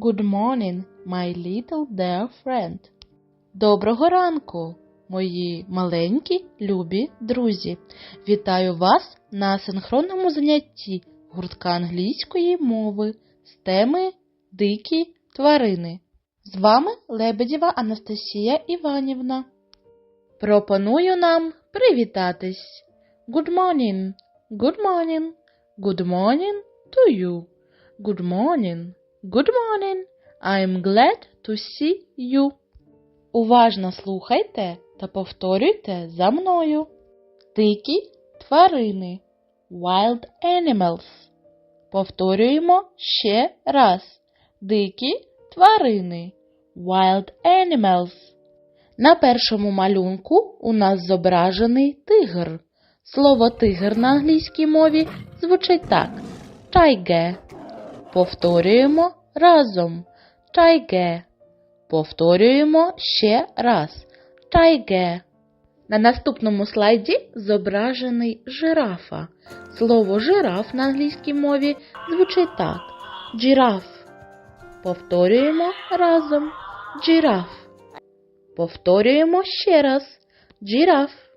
Good morning, my little dear friend. Доброго ранку, мої маленькі любі друзі. Вітаю вас на синхронному занятті гуртка англійської мови з теми Дикі тварини. З вами Лебедєва Анастасія Іванівна. Пропоную нам привітатись. Good morning, good morning, good morning to you. Good morning, good morning. I'm glad to see you. Уважно слухайте та повторюйте за мною. Дикі тварини. Wild animals. Повторюємо ще раз. Дикі тварини. Wild animals. На першому малюнку у нас зображений тигр. Слово тигр на англійській мові звучить так: Tiger. Повторюємо разом. Tiger. Повторюємо ще раз. Tiger. На наступному слайді зображений жирафа. Слово жираф на англійській мові звучить так: Giraffe. Повторюємо разом. Giraffe. Повторюємо ще раз. Giraffe.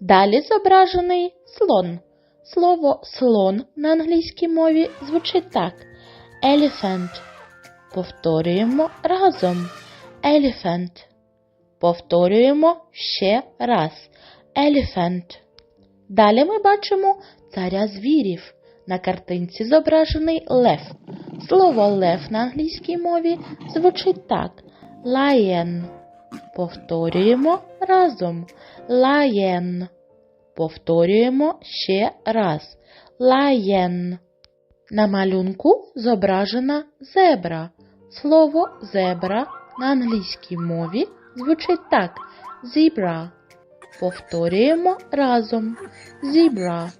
Далі зображений слон. Слово слон на англійській мові звучить так: Elephant. Повторюємо разом. Elephant. Повторюємо ще раз. Elephant. Далі ми бачимо царя звірів. На картинці зображений лев. Слово лев на англійській мові звучить так: Lion. Повторюємо разом. Lion. Повторюємо ще раз. Lion. На малюнку зображена зебра. Слово зебра на англійській мові звучить так: zebra. Повторюємо разом. Zebra.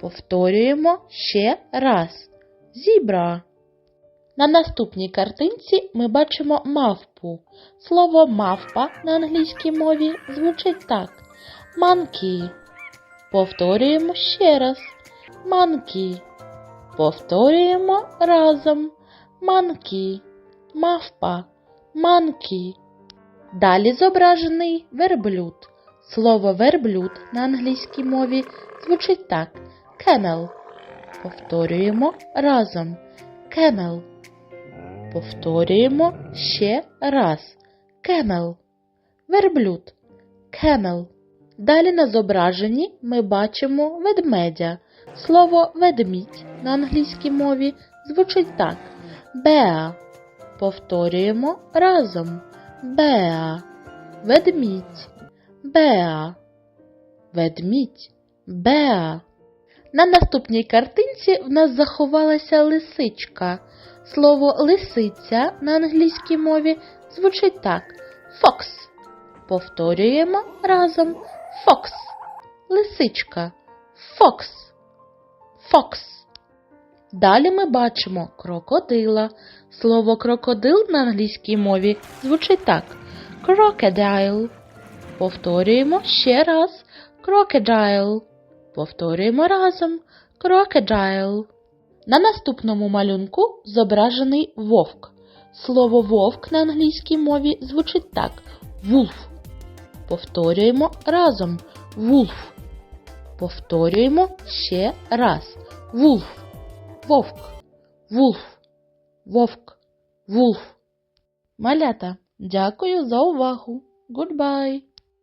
Повторюємо ще раз. Zebra. На наступній картинці ми бачимо мавпу. Слово мавпа на англійській мові звучить так: monkey. Повторюємо ще раз. Monkey. Повторюємо разом. Monkey. Мавпа. Monkey. Далі зображений верблюд. Слово верблюд на англійській мові звучить так: camel. Повторюємо разом. Camel. Повторюємо ще раз. Camel. Верблюд. Camel. Далі на зображенні ми бачимо ведмедя. Слово ведмідь на англійській мові звучить так: bear. Повторюємо разом. Bear. Ведмідь. Bear. Ведмідь. Bear. На наступній картинці в нас заховалася лисичка. Слово лисиця на англійській мові звучить так: Fox. Повторюємо разом. Fox. Лисичка. Fox. Fox. Далі ми бачимо крокодила. Слово крокодил на англійській мові звучить так: crocodile. Повторюємо ще раз. Crocodile. Повторюємо разом. Crocodile. На наступному малюнку зображений вовк. Слово вовк на англійській мові звучить так: wolf. Повторюємо разом. вулф. Повторюємо ще раз. Вулф. Вовк. Вулф. Вовк. Вулф. Малята, дякую за увагу. Goodbye.